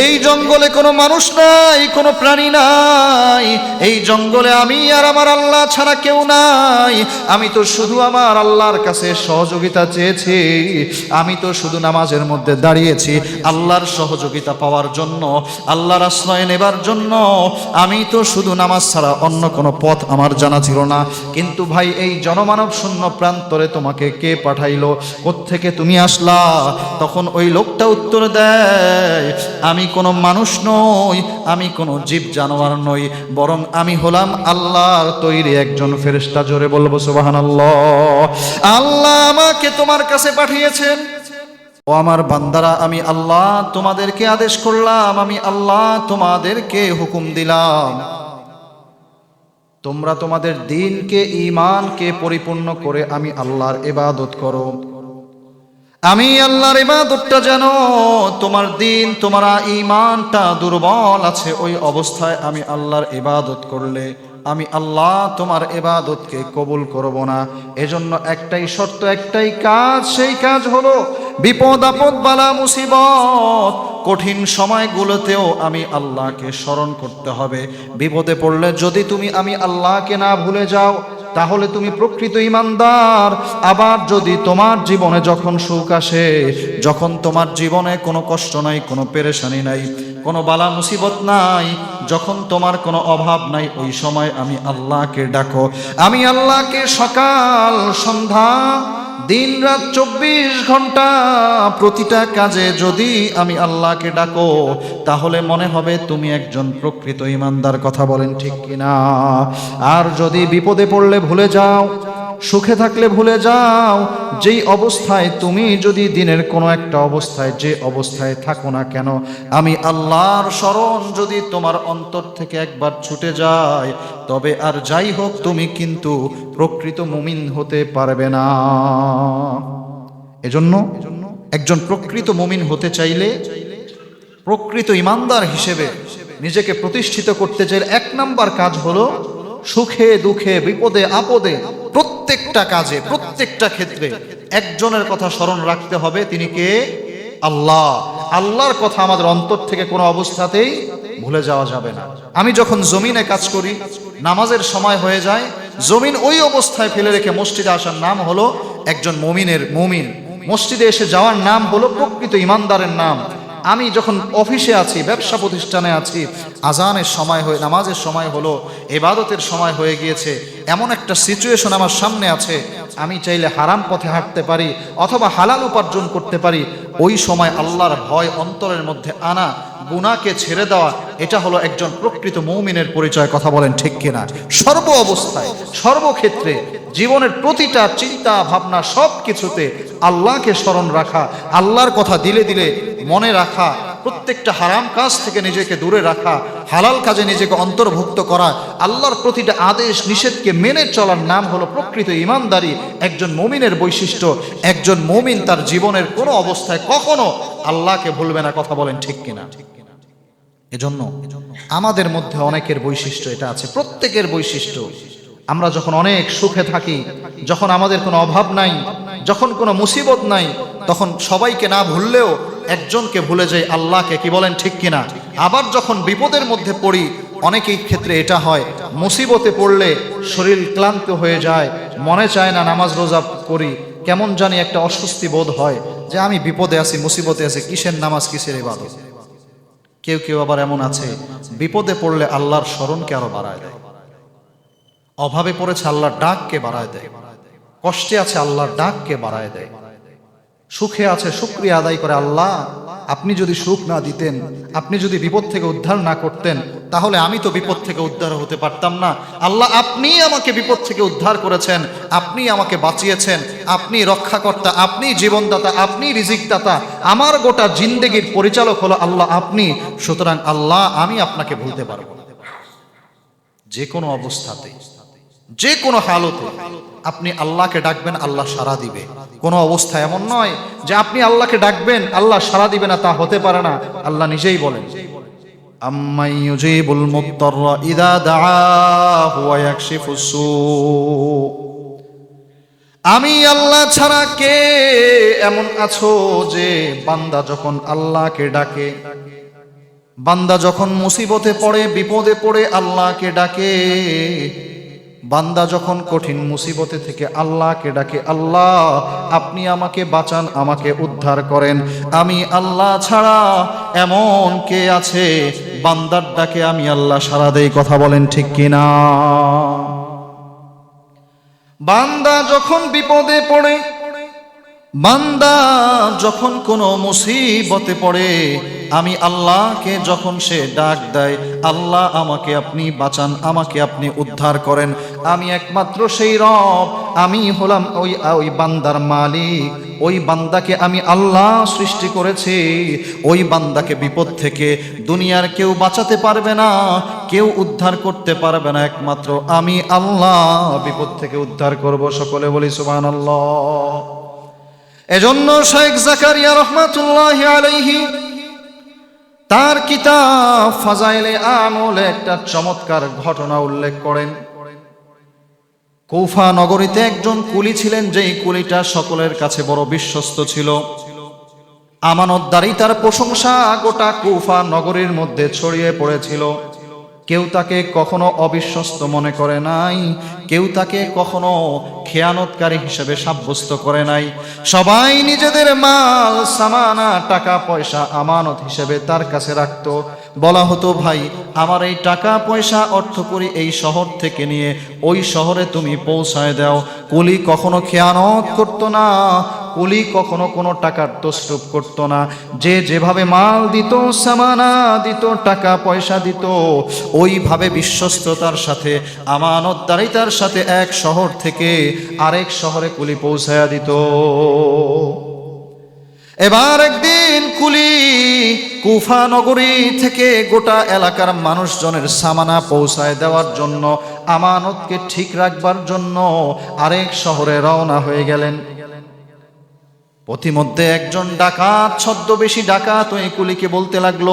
এই জঙ্গলে কোনো মানুষ নাই, কোনো প্রাণী নাই। এই জঙ্গলে আমি আর আমার আল্লাহ ছাড়া কেউ নাই। আমি তো শুধু আমার আল্লাহর কাছে সহযোগিতা চেয়েছি। আমি তো শুধু নামাজের মধ্যে দাঁড়িয়েছি। আল্লাহর সহযোগিতা পাওয়ার জন্য, আল্লাহর আশ্রয় নেবার জন্য। আমি তো শুধু নামাজ ছাড়া অন্য কোনো পথ আমার জানা ছিল না। কিন্তু ভাই, এই জনমানব শূন্য প্রান্তরে তোমাকে কে পাঠাইলো? কোত্থেকে তুমি আসলা? তখন ওই লোকটা উত্তর দেয় আমি কোনো মানুষ নই, আমি কোনো জীব জানোয়ার নই, বরং আমি হলাম আল্লাহর তৈরি একজন ফেরেশতা। জোরে বলব, সুবহানাল্লাহ। আল্লাহ আমাকে তোমার কাছে পাঠিয়েছেন। ও আমার বান্দারা, আমি আল্লাহ তোমাদেরকে আদেশ করলাম, আমি আল্লাহ তোমাদেরকে হুকুম দিলাম। তোমরা তোমাদের দিনকে, ঈমানকে পরিপূর্ণ করে আমি আল্লাহর ইবাদত করো। আমি আল্লাহর ইবাদতটা যেন তোমার দিন, তোমার ইমানটা দুর্বল আছে, ওই অবস্থায় আমি আল্লাহর ইবাদত করলে আমি আল্লাহ তোমার এবাদতকে কবুল করব না। এজন্য একটাই শর্ত, একটাই কাজ, সেই কাজ হলো বিপদ, আপদ, বালা, মুসিবত, কঠিন সময়গুলোতেও আমি আল্লাহকে স্মরণ করতে হবে। বিপদে পড়লে যদি তুমি আমি আল্লাহকে না ভুলে যাও তাহলে তুমি প্রকৃত ইমানদার। আবার যদি তোমার জীবনে যখন সুখ আসে, যখন তোমার জীবনে কোনো কষ্ট নাই, কোনো পেরেশানি নাই, কোনো বালা মুসিবত নাই, যখন তোমার কোনো অভাব নাই, ওই সময় আমি আল্লাহকে ডাকো। আমি আল্লাহকে সকাল, সন্ধ্যা দিন রাত চব্বিশ ঘণ্টা প্রতিটা কাজে যদি আমি আল্লাহকে ডাকো, তাহলে মনে হবে তুমি একজন প্রকৃত ইমানদার, কথা বলেন ঠিক কিনা? আর যদি বিপদে পড়লে ভুলে যাও সুখে থাকলে ভুলে যাও, যেই অবস্থায় তুমি যদি দিনের কোনো একটা অবস্থায় যে অবস্থায় থাকো না কেন, আমি আল্লাহর স্মরণ যদি তোমার অন্তর থেকে একবার ছুটে যায়, তবে আর যাই হোক তুমি কিন্তু প্রকৃত মুমিন হতে পারবে না। এজন্য একজন প্রকৃত মুমিন হতে চাইলে প্রকৃত ইমানদার হিসেবে নিজেকে প্রতিষ্ঠিত করতে চাইলে এক নাম্বার কাজ হলো সুখে, দুঃখে, বিপদে, আপদে, প্রত্যেকটা কাজে, প্রত্যেকটা ক্ষেত্রে একজনের কথা স্মরণ রাখতে হবে। তিনি কে? আল্লাহ। আল্লাহর কথা আমাদের অন্তর থেকে কোনো অবস্থাতেই ভুলে যাওয়া যাবে না। আমি যখন জমিনে কাজ করি, নামাজের সময় হয়ে যায়, জমিন ওই অবস্থায় ফেলে রেখে মসজিদে আসার নাম হলো একজন মমিনের মমিন। মসজিদে এসে যাওয়ার নাম হলো প্রকৃত ইমানদারের নাম। আমি যখন অফিসে আছি, ব্যবসা প্রতিষ্ঠানে আছি, আজানের সময় হয়ে, নামাজের সময় হলো, এবাদতের সময় হয়ে গিয়েছে, এমন একটা সিচুয়েশন আমার সামনে আছে আমি চাইলে হারাম পথে হাঁটতে পারি অথবা হালাল উপার্জন করতে পারি। ওই সময় আল্লাহর ভয় অন্তরের মধ্যে আনা গুনাকে ছেড়ে দেওয়া, এটা হলো একজন প্রকৃত মৌমিনের পরিচয়, কথা বলেন ঠিক কিনা? সর্ব অবস্থায়, সর্বক্ষেত্রে জীবনের প্রতিটা চিন্তা, ভাবনা সব কিছুতে আল্লাহকে স্মরণ রাখা, আল্লাহর কথা দিলে দিলে মনে রাখা প্রত্যেকটা হারাম কাজ থেকে নিজেকে দূরে রাখা, হালাল কাজে নিজেকে অন্তর্ভুক্ত করা, আল্লাহর প্রতিটা আদেশ, নিষেধকে মেনে চলার নাম হলো প্রকৃত ইমানদারি। একজন মমিনের বৈশিষ্ট্য, একজন মমিন তার জীবনের কোনো অবস্থায় কখনো আল্লাহকে ভুলবে না, কথা বলেন ঠিক কিনা? এজন্য আমাদের মধ্যে অনেকের বৈশিষ্ট্য এটা আছে, প্রত্যেকের বৈশিষ্ট্য। আমরা যখন অনেক সুখে থাকি, যখন আমাদের কোনো অভাব নাই, যখন কোনো মুসিবত নাই, তখন সবাইকে না ভুললেও একজনকে ভুলে যাই আল্লাহকে, কি বলেন ঠিক কিনা? আবার যখন বিপদের মধ্যে পড়ি, অনেকেই ক্ষেত্রে এটা হয়। মুসিবতে পড়লে শরীর ক্লান্ত হয়ে যায়, মনে চায় না নামাজ রোজা করি। কেমন জানি একটা অস্বস্তি বোধ হয় যে আমি বিপদে আছি, মুসিবতে আছি, কিসের নামাজ, কিসের ইবাদত? কেউ কেউ আবার এমন আছে, বিপদে পড়লে আল্লাহর স্মরণকে আরও বাড়ায় দেয়। অভাবে পড়েছে আল্লাহর ডাককে বাড়ায় দেয়। কষ্টে আছে আল্লাহর ডাককে বাড়ায় দেয়। সুখে আছে শুক্রিয়া আদায় করে আল্লাহ, আপনি যদি সুখ না দিতেন, আপনি যদি বিপদ থেকে উদ্ধার না করতেন, তাহলে আমি তো বিপদ থেকে উদ্ধার হতে পারতাম না। আল্লাহ, আপনি আমাকে বিপদ থেকে উদ্ধার করেছেন, আপনি আমাকে বাঁচিয়েছেন, আপনি রক্ষাকর্তা, আপনি জীবনদাতা, আপনি রিজিকদাতা, আমার গোটা জিন্দেগির পরিচালক হলো আল্লাহ আপনি, সুতরাং আল্লাহ, আমি আপনাকে ভুলতে পারব যে কোনো অবস্থাতে যে কোনো হালতে আপনি আল্লাহকে ডাকবেন, আল্লাহ সারা দিবে। কোনো অবস্থা এমন নয় যে আপনি আল্লাহকে ডাকবেন, আল্লাহ সারা দিবে না, তা হতে পারে না। আল্লাহ নিজেই বলেন। আম্মাই আমি আল্লাহ ছাড়া কে এমন আছো যে বান্দা যখন আল্লাহকে ডাকে? বান্দা যখন মুসিবতে পড়ে, বিপদে পড়ে আল্লাহকে ডাকে? বান্দা যখন কঠিন মুসিবতে থেকে আল্লাহকে ডাকে, আল্লাহ, আপনি আমাকে বাঁচান, আমাকে উদ্ধার করেন। আমি আল্লাহ ছাড়া এমন কে আছে? বান্দার ডাকে, আমি আল্লাহ সারা দেই। কথা বলেন ঠিক কিনা? বান্দা যখন বিপদে পড়ে, বান্দা যখন কোনো মুসিবতে পড়ে আমি আল্লাহকে যখন সে ডাক দেয়, আল্লাহ আমাকে আপনি বাঁচান, আমাকে আপনি উদ্ধার করেন। আমি একমাত্র সেই রব, আমি হলাম ওই ওই বান্দার মালিক। ওই বান্দাকে আমি আল্লাহ সৃষ্টি করেছি। ওই বান্দাকে বিপদ থেকে দুনিয়ার কেউ বাঁচাতে পারবে না, কেউ উদ্ধার করতে পারবে না। একমাত্র আমি আল্লাহ বিপদ থেকে উদ্ধার করব, সকলে বলি সুবহানাল্লাহ। এজন্য শেখ জাকারিয়া রহমাতুল্লাহ আলাইহি তার কিতাব ফাজাইলে আমলে একটা চমৎকার ঘটনা উল্লেখ করেন। কৌফা নগরীতে একজন কুলি ছিলেন, যেই কুলিটা সকলের কাছে বড় বিশ্বস্ত ছিল। আমানতদারি তার প্রশংসা গোটা কৌফা নগরীর মধ্যে ছড়িয়ে পড়েছিল। কেউ তাকে কখনো অবিশ্বস্ত মনে করে নাই, কেউ তাকে কখনো খেয়ানতকারী হিসেবে সাব্যস্ত করে নাই। সবাই নিজেদের মাল, সামানা, টাকা, পয়সা, আমানত হিসেবে তার কাছে রাখত। বলা হতো, ভাই, আমার এই টাকা, পয়সা অর্থ করি এই শহর থেকে নিয়ে ওই শহরে তুমি পৌঁছায় দাও। কুলি কখনো খেয়ানত করতো না কুলি কখনো কোনো টাকার তসরুপ করতো না। যে যেভাবে মাল দিত, সামানা দিত, টাকা পয়সা দিত, ওইভাবে বিশ্বস্ততার সাথে, আমানতদারিতার সাথে এক শহর থেকে আরেক শহরে কুলি পৌঁছায়া দিত। এবার একদিন কুলি কুফা নগরী থেকে গোটা এলাকার মানুষজনের সামানা পৌঁছায় দেওয়ার জন্য, আমানতকে ঠিক রাখবার জন্য আরেক শহরে রওনা হয়ে গেলেন। পথিমধ্যে একজন ডাকাত ছদ্মবেশী ডাকাত ওই কুলিকে বলতে লাগল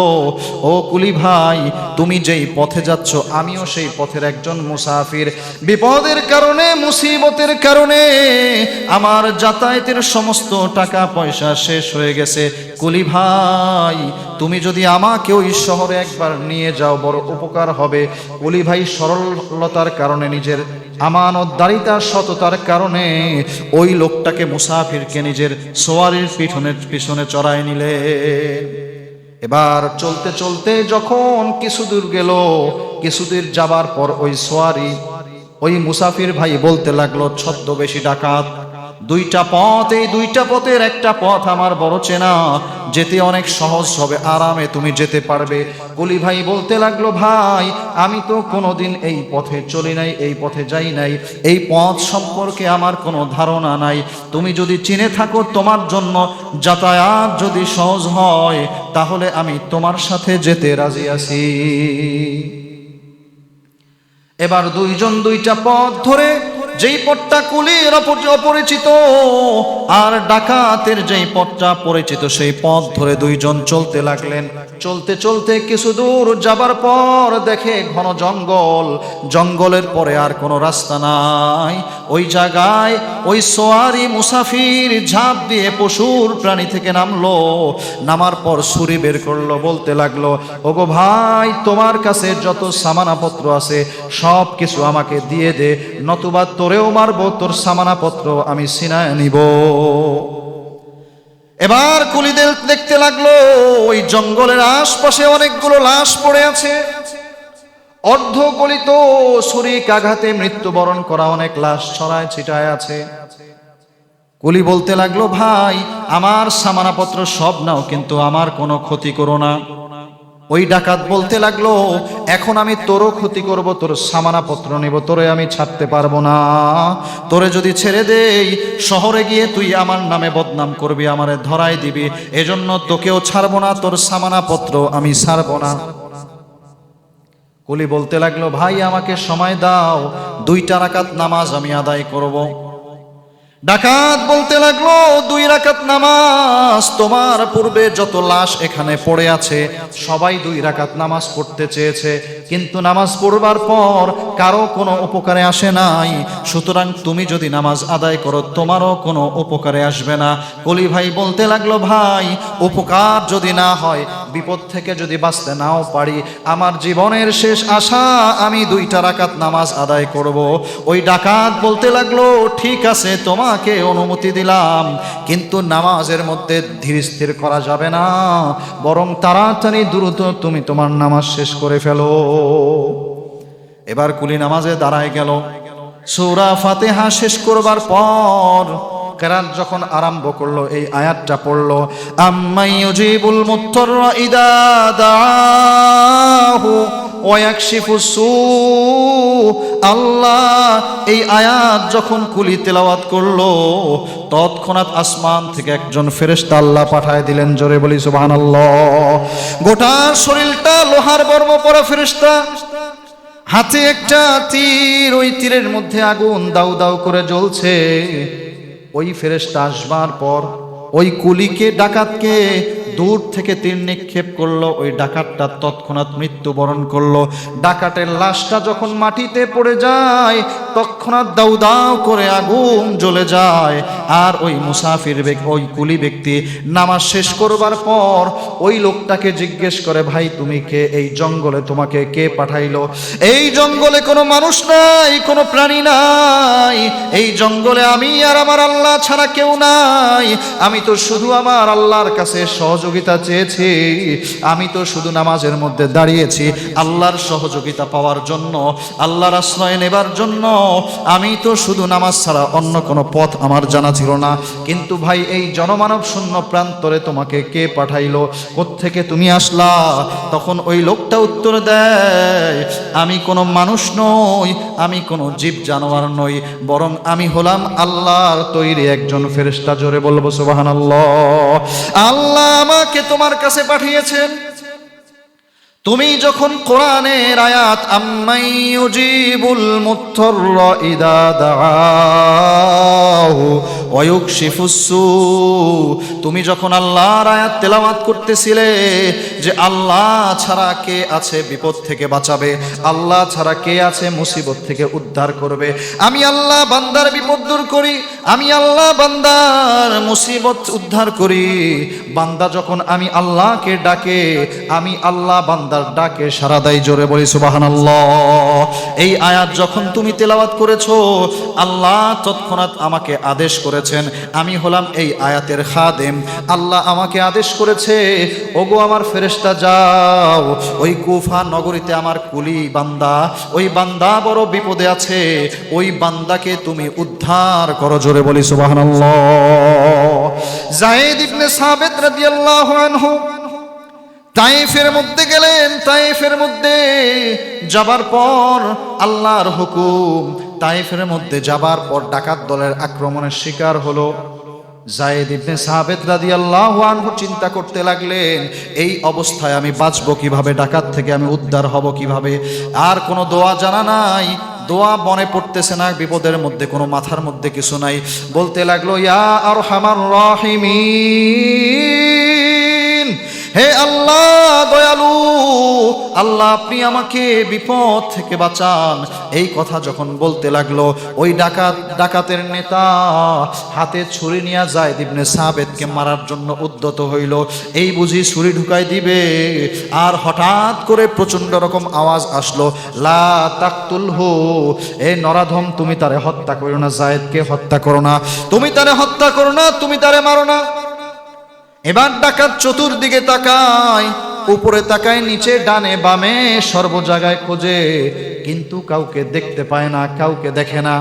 ও কুলি ভাই তুমি যেই পথে যাচ্ছ, আমিও সেই পথের একজন মুসাফির। বিপদের কারণে, মুসিবতের কারণে আমার যাতায়াতের সমস্ত টাকা পয়সা শেষ হয়ে গেছে। কুলি ভাই, তুমি যদি আমাকে ওই শহরে একবার নিয়ে যাও, বড় উপকার হবে। কুলি ভাই সরলতার কারণে, নিজের আমানতদারিতার সততার কারণে ওই লোকটাকে মুসাফিরকে নিজের সোয়ারির পিছনে পিছনে চড়ায় নিলে এবার চলতে চলতে যখন কিছু দূর গেল, কিছু দূর যাবার পর ওই সোয়ারি, ওই মুসাফির ভাই বলতে লাগল, ছদ্মবেশী ডাকাত। দুইটা পথ, এই দুইটা পথের একটা পথ আমার বড় চেনা। যেতে অনেক সহজ হবে, আরামে তুমি যেতে পারবে। কলি ভাই বলতে লাগল, ভাই, আমি তো কোনোদিন এই পথে চলি নাই, এই পথে যাই নাই। এই পথ সম্পর্কে আমার কোনো ধারণা নাই। তুমি যদি চিনে থাকো তোমার জন্য যাতায়াত যদি সহজ হয়, তাহলে আমি তোমার সাথে যেতে রাজি আছি। এবার দুইজন দুইটা পথ ধরে যেই পথটা কুলির অপ- অপরিচিত, আর ডাকাতের যেই পথটা পরিচিত, সেই পথ ধরে দুইজন চলতে লাগলেন। চলতে চলতে কিছু দূর যাবার পর দেখে ঘন জঙ্গল। জঙ্গলের পরে আর কোনো রাস্তা নাই। ওই জায়গায় ওই সোয়ারি মুসাফির ঝাঁপ দিয়ে পশুর প্রাণী থেকে নামলো। নামার পর ছুরি বের করল, বলতে লাগল, ওগো ভাই, তোমার কাছে যত সামানাপত্র আছে সব কিছু আমাকে দিয়ে দে, নতুবা তোরেও মারবো, তোর সামানাপত্র আমি সিনায় নিব। এবার কুলিদের দেখতে লাগল, ওই জঙ্গলের আশপাশে অনেকগুলো লাশ পড়ে আছে। অর্ধ গলিত শরিক আঘাতে মৃত্যুবরণ করা অনেক লাশ ছড়ায় ছিটায় আছে। কুলি বলতে লাগল, ভাই, আমার সামানাপত্র সব নাও, কিন্তু আমার কোনো ক্ষতি করো না। ওই ডাকাত বলতে লাগল, এখন আমি তোরও ক্ষতি করব, তোর সামানাপত্র নেব, তোরে আমি ছাড়তে পারব না। তোরে যদি ছেড়ে দেই, শহরে গিয়ে তুই আমার নামে বদনাম করবি, আমারে ধরাই দিবি। এজন্য তোকেও ছাড়বো না, তোর সামানাপত্র আমি ছাড়বো না। কুলি বলতে লাগল, ভাই, আমাকে সময় দাও, দুইটা রাকাত নামাজ আমি আদায় করব। ডাকাত বলতে লাগল, দুই রাকাত নামাজ, তোমার পূর্বে যত লাশ এখানে পড়ে আছে, সবাই দুই রাকাত নামাজ পড়তে চেয়েছে। কিন্তু নামাজ পড়বার পর কারও কোনো উপকারে আসে নাই। সুতরাং তুমি যদি নামাজ আদায় করো, তোমারও কোনো উপকারে আসবে না। কলি ভাই বলতে লাগল, ভাই, উপকার যদি না হয়, বিপদ থেকে যদি বাঁচতে নাও পারি, আমার জীবনের শেষ আশা, আমি দুইটা রাকাত নামাজ আদায় করব। ওই ডাকাত বলতে লাগল, ঠিক আছে তোমাকে অনুমতি দিলাম, কিন্তু নামাজের মধ্যে ধীর স্থির করা যাবে না। বরং তাড়াতাড়ি দ্রুত তুমি তোমার নামাজ শেষ করে ফেলো। এবার কুলি নামাজে দাঁড়ায় গেল। সৌরা ফাতেহা শেষ করবার পর কেরাত যখন আরম্ভ করল, এই আয়াতটা পড়ল, আম্মাই ইউজিবুল মুত্তাররা ইদা দাআহু ওয়া ইয়াকশিফু সু, আল্লাহ এই আয়াত যখন কুলি তেলাওয়াত করল, তৎক্ষণাৎ আসমান থেকে একজন ফেরেশতা আল্লাহ পাঠায় দিলেন, জোরে বলি সুবহানাল্লাহ। গোটা শরীরটা লোহার বর্ম পরা ফেরেশতা। হাতে একটা তীর, ওই তীরের মধ্যে আগুন দাউ দাউ করে জ্বলছে। ওই ফেরেশতা আসবার পর, ওই কুলিকে, ডাকাতকে দূর থেকে তীর নিক্ষেপ করল, ওই ডাকাতটা তৎক্ষণাৎ মৃত্যুবরণ করল। ডাকাতের লাশটা যখন মাটিতে পড়ে যায় তৎক্ষণাৎ দাউ দাউ করে আগুন জ্বলে যায়। আর ওই মুসাফির ওই কুলি ব্যক্তি নামাজ শেষ করবার পর ওই লোকটাকে জিজ্ঞেস করে, ভাই, তুমি কে? এই জঙ্গলে তোমাকে কে পাঠাইলো? এই জঙ্গলে কোনো মানুষ নাই, কোনো প্রাণী নাই। এই জঙ্গলে আমি আর আমার আল্লাহ ছাড়া কেউ নাই। আমি তো শুধু আমার আল্লাহর কাছে সহযোগিতা চেয়েছি। আমি তো শুধু নামাজের মধ্যে দাঁড়িয়েছি আল্লাহর সহযোগিতা পাওয়ার জন্য, আল্লাহর আশ্রয় নেবার জন্য। আমি তো শুধু নামাজ ছাড়া অন্য কোনো পথ আমার জানা ছিল না। কিন্তু ভাই, এই জনমানব শূন্য প্রান্তরে তোমাকে কে পাঠাইলো? থেকে তুমি আসলা? তখন ওই লোকটা উত্তর দেয়, আমি কোনো মানুষ নই, আমি কোনো জীব জানোয়ার নই, বরং আমি হলাম আল্লাহর তৈরি একজন ফেরেশতা। জোরে বলব সুবাহান আল্লাহ আমাকে তোমার কাছে পাঠিয়েছেন। তুমি যখন কোরআনের আয়াত আম্মাই ইউজিবুল মুত্তারর ইদা দাআহু ওয়া ইউকশিফুস সু তুমি যখন আল্লাহর আয়াত তেলাওয়াত করতেছিলে যে আল্লাহ ছাড়া কে আছে বিপদ থেকে বাঁচাবে, আল্লাহ ছাড়া কে আছে মুসিবত থেকে উদ্ধার করবে? আমি আল্লাহ বান্দার বিপদ দূর করি, আমি আল্লাহ বান্দার মুসিবত উদ্ধার করি। বান্দা যখন আমি আল্লাহকে ডাকে, আমি আল্লাহ বান্দার ডাকে সারা দেয় জোরে বলি সুবহানাল্লাহ। এই আয়াত যখন তুমি তেলাওয়াত করেছ, আল্লাহ তৎক্ষণাৎ আমাকে আদেশ করেছেন আমি হলাম এই আয়াতের খাদেম। আল্লাহ আমাকে আদেশ করেছে, ওগো আমার ফেরেশতা, যাও। ওই কুফা নগরীতে আমার কুলি বান্দা, ওই বান্দা বড় বিপদে আছে, ওই বান্দাকে তুমি উদ্ধার করো জোরে বলি ইবনে সাবিত তাইফের মধ্যে গেলেন, তাইফের মধ্যে যাবার পর আল্লাহর হুকুম তাইফের মধ্যে যাবার পর ডাকাত দলের আক্রমণের শিকার হলো জায়েদ ইবনে সাহাবেদ রাদিয়াল্লাহু আনহু। চিন্তা করতে লাগলেন, এই অবস্থায় আমি বাঁচবো কীভাবে? ডাকাত থেকে আমি উদ্ধার হব কীভাবে? আর কোনো দোয়া জানা নাই। দোয়া মনে পড়তেছে না, বিপদের মধ্যে, কোনো মাথার মধ্যে কিছু নাই। বলতে লাগল, ইয়া আর হামার রহিমিন। হে আল্লাহ দয়ালু, আল্লাহ আপনি আমাকে বিপদ থেকে বাঁচান। এই কথা যখন বলতে লাগল, ওই ডাকাত, ডাকাতের নেতা হাতে ছুরি নিয়ে যায় দিবনে সাবেদকে মারার জন্য উদ্যত হইল। এই বুঝি ছুরি ঢুকাই দিবে? আর হঠাৎ করে প্রচণ্ড রকম আওয়াজ আসলো, লা তাকতুল হো এ নরাধম, তুমি তারে হত্যা করো না জায়েদকে হত্যা করো না। তুমি তারে হত্যা করো না, তুমি তারে মারো না। এবার ডাকাত চতুর্দিকে তাকায়, উপরে তাকায়, নিচে ডানে বামে সর্ব জায়গায় খোঁজে, কিন্তু কাউকে দেখতে পায় না, কাউকে দেখে না।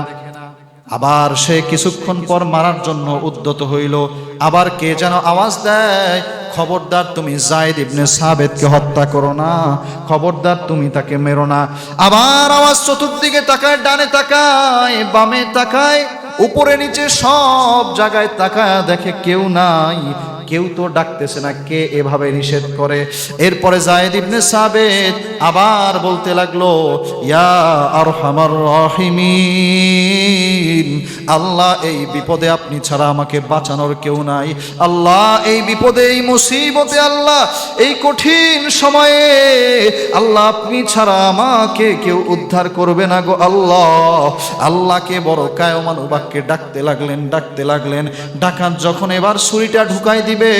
আবার সে কিছুক্ষণ পর মারার জন্য উদ্যত হইল। আবার কে যেন আওয়াজ দেয়, খবরদার, তুমি জায়দ ইবনে সাবেদকে হত্যা করো না, খবরদার, তুমি তাকে মেরো না। আবার আওয়াজ চতুর্দিকে তাকায়, ডানে তাকায়, বামে তাকায় উপরে নিচে সব জায়গায় তাকায় দেখে কেউ নাই। কেউ তো ডাকতেছে না, কে এভাবে নিষেধ করে? এরপরে জায়েদ ইবনে সাবেদ আবার বলতে লাগল, ইয়া আর হামার রহিমিন, আল্লাহ এই বিপদে আপনি ছাড়া আমাকে বাঁচানোর কেউ নাই। আল্লাহ এই বিপদে, এই মুসিবতে আল্লাহ এই কঠিন সময়ে আল্লাহ আপনি ছাড়া আমাকে কেউ উদ্ধার করবে না গো আল্লাহ। আল্লাহকে বড় কায়মান বাক্যে ডাকতে লাগলেন ডাকতে লাগলেন। ডাকাত যখন এবার ছুরিটা ঢুকাই দিবে,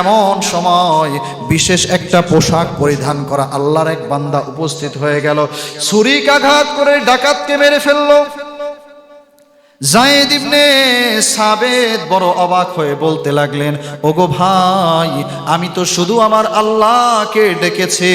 এমন সময় বিশেষ একটা পোশাক পরিধান করা আল্লাহর এক বান্দা উপস্থিত হয়ে গেল। ছুরিকাঘাত করে ডাকাতকে মেরে ফেলল। জায়েদ ইবনে সাবেদ বড় অবাক হয়ে বলতে লাগলেন, ওগো ভাই, আমি তো শুধু আমার আল্লাহকে ডেকেছি,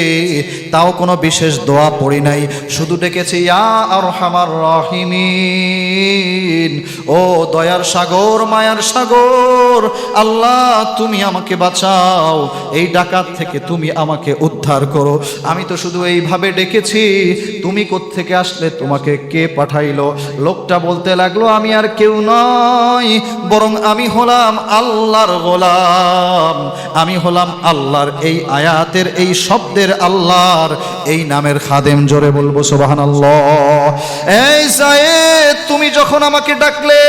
তাও কোনো বিশেষ দোয়া পড়ি নাই। শুধু ডেকেছি, ইয়া আর হামার রহিমিন, ও দয়ার সাগর, মায়ার সাগর, আল্লাহ তুমি আমাকে বাঁচাও, এই ডাকাত থেকে তুমি আমাকে উদ্ধার করো। আমি তো শুধু এইভাবে ডেকেছি, তুমি কোত্থেকে আসলে তোমাকে কে পাঠাইলো? লোকটা বলতে লাগল আমি আর কেউ নয় বরং আমি হলাম আল্লাহর গোলাম। আমি হলাম আল্লাহর এই আয়াতের, এই শব্দের আল্লাহর, এই নামের খাদেম জোরে বলব সোবাহান এই জায়েদ তুমি যখন আমাকে ডাকলে,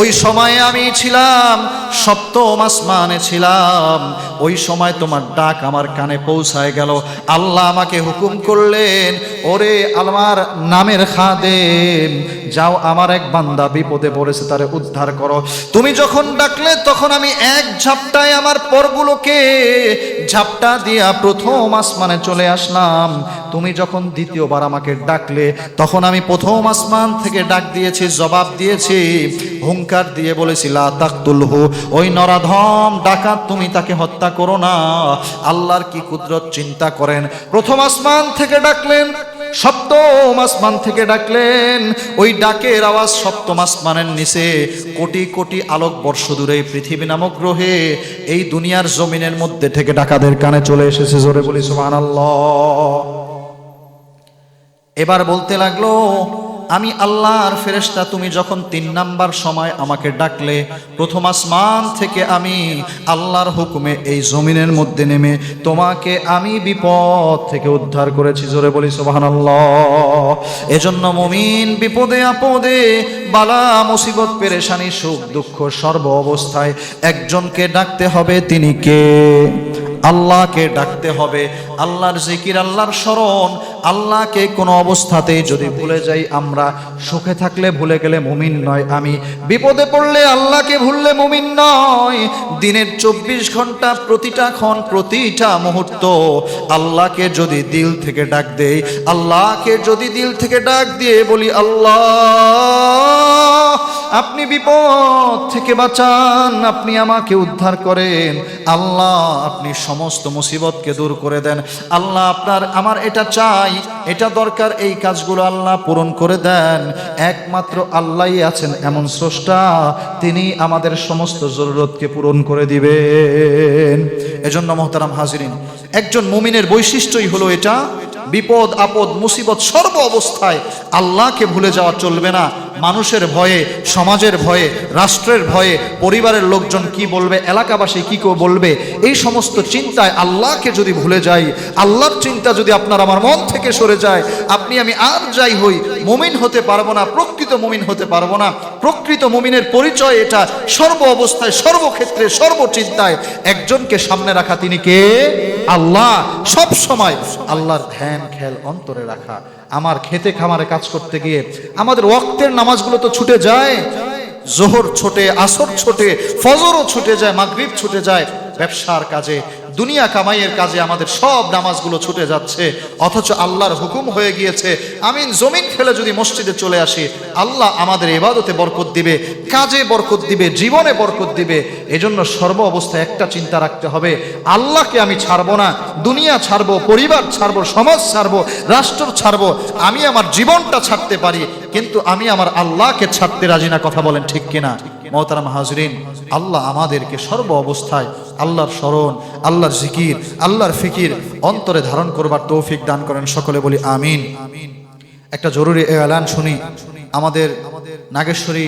ওই সময়ে আমি ছিলাম, সপ্তম আসমানে ছিলাম। ওই সময় তোমার ডাক আমার কানে পৌঁছায় গেল। আল্লাহ আমাকে হুকুম করলেন, ওরে আমার নামের খাদেম, যাও আমার এক বান্দা বিপদে পড়েছে, তারে উদ্ধার করো। তুমি যখন ডাকলে, তখন আমি এক ঝাপটায় আমার পরগুলোকে ঝাপটা দিয়া প্রথম আসমানে চলে আসলাম। তুমি যখন দ্বিতীয়বার আমাকে ডাকলে, তখন আমি প্রথম আসমান থেকে ডাক দিয়েছি, জবাব দিয়েছি, হুঙ্কার দিয়ে বলেছি, লা তাকতুলহু। ওই নরাধম ডাকাত, তুমি তাকে হত্যা করো না। আল্লাহর কি কুদরত চিন্তা করেন? প্রথম আসমান থেকে ডাকলেন সপ্তম আসমান থেকে ডাকলেন। ওই ডাকের আওয়াজ সপ্তম আসমানের নিচে। কোটি কোটি আলোক বর্ষ দূরে পৃথিবী নামক গ্রহে এই দুনিয়ার জমিনের মধ্যে থেকে ডাকাদের কানে চলে এসেছে। জোরে বলি, সুবহানাল্লাহ। এবার বলতে লাগল আমি আল্লাহর ফেরেশতা, তুমি যখন তিন নাম্বার সময় আমাকে ডাকলে, প্রথম আসমান থেকে আমি আল্লাহর হুকুমে এই জমিনের মধ্যে নেমে তোমাকে আমি বিপদ থেকে উদ্ধার করেছি। জোরে বলি, সুবহানাল্লাহ। এজন্য মমিন বিপদে আপদে, বালা, মুসিবত, পেরেশানি, সুখ, দুঃখ, সর্ব অবস্থায় একজনকে ডাকতে হবে, তিনি কে? আল্লাহকে ডাকতে হবে। আল্লাহর জিকির, আল্লাহর স্মরণ, আল্লাহকে কোনো অবস্থাতেই যদি ভুলে যাই আমরা, সুখে থাকলে ভুলে গেলে মুমিন নয় আমি। বিপদে পড়লে আল্লাহকে ভুললে মুমিন নয়। দিনের চব্বিশ ঘণ্টা প্রতিটা ক্ষণ, প্রতিটা মুহূর্ত আল্লাহকে যদি দিল থেকে ডাক দেই, আল্লাহকে যদি দিল থেকে ডাক দিয়ে বলি, আল্লাহ আপনি বিপদ থেকে বাঁচান, আপনি আমাকে উদ্ধার করেন। আল্লাহ আপনি সমস্ত মুসিবতকে দূর করে দেন। আল্লাহ আপনার, আমার এটা চাই, এটা দরকার, এই কাজগুলো আল্লাহ পূরণ করে দেন। একমাত্র আল্লাহই আছেন এমন স্রষ্টা, তিনি আমাদের সমস্ত জরুরতকে পূরণ করে দিবেন। এজন্য মহতারাম হাজিরিন, একজন মুমিনের বৈশিষ্ট্যই হলো এটা বিপদ, আপদ, মুসিবত সর্ব অবস্থায় আল্লাহকে ভুলে যাওয়া চলবে না। মানুষের ভয়ে, সমাজের ভয়ে, রাষ্ট্রের ভয়ে, পরিবারের লোকজন কি বলবে, এলাকাবাসী কি কেউ বলবে, এই সমস্ত চিন্তায় আল্লাহকে যদি ভুলে যাই, আল্লাহর চিন্তা যদি আপনার আমার মন থেকে সরে যায়, আপনি আমি আর যাই হই, মুমিন হতে পারব না, প্রকৃত মুমিন হতে পারব না। প্রকৃত মুমিনের পরিচয় এটা সর্ব অবস্থায় সর্বক্ষেত্রে সর্বচিন্তায় একজনকে সামনে রাখা তিনি কে? আল্লাহ। সব সময় আল্লাহর ধ্যান খেয়াল অন্তরে রাখা। আমার খেতে খামারে কাজ করতে গিয়ে আমাদের ওয়াক্তের নামাজগুলো তো ছুটে যায়। জোহর ছোটে, আসর ছোটে, ফজরও ছুটে যায়, মাগরিব ছুটে যায়। ব্যবসার কাজে দুনিয়া কামাইয়ের কাজে আমাদের সব নামাজগুলো ছুটে যাচ্ছে, অথচ আল্লাহর হুকুম হয়ে গিয়েছে, আমিন জমিন ফেলে যদি মসজিদে চলে আসি, আল্লাহ আমাদের এবাদতে বরকত দিবে, কাজে বরকত দিবে, জীবনে বরকত দিবে। এজন্য সর্ব অবস্থায় একটা চিন্তা রাখতে হবে, আল্লাহকে আমি ছাড়বো না, দুনিয়া ছাড়বো, পরিবার ছাড়বো, সমাজ ছাড়বো, রাষ্ট্র ছাড়বো, আমি আমার জীবনটা ছাড়তে পারি, কিন্তু আমি আমার আল্লাহকে ছাড়তে রাজি না, কথা বলেন ঠিক কিনা? মহতারাম হাজরিন, আল্লাহ আমাদেরকে সর্ব অবস্থায় আল্লাহর স্মরণ, আল্লাহর জিকির, আল্লাহর ফিকির অন্তরে ধারণ করবার তৌফিক দান করেন। সকলে বলি আমিন। একটা জরুরি এলান শুনি আমাদের আমাদের নাগেশ্বরী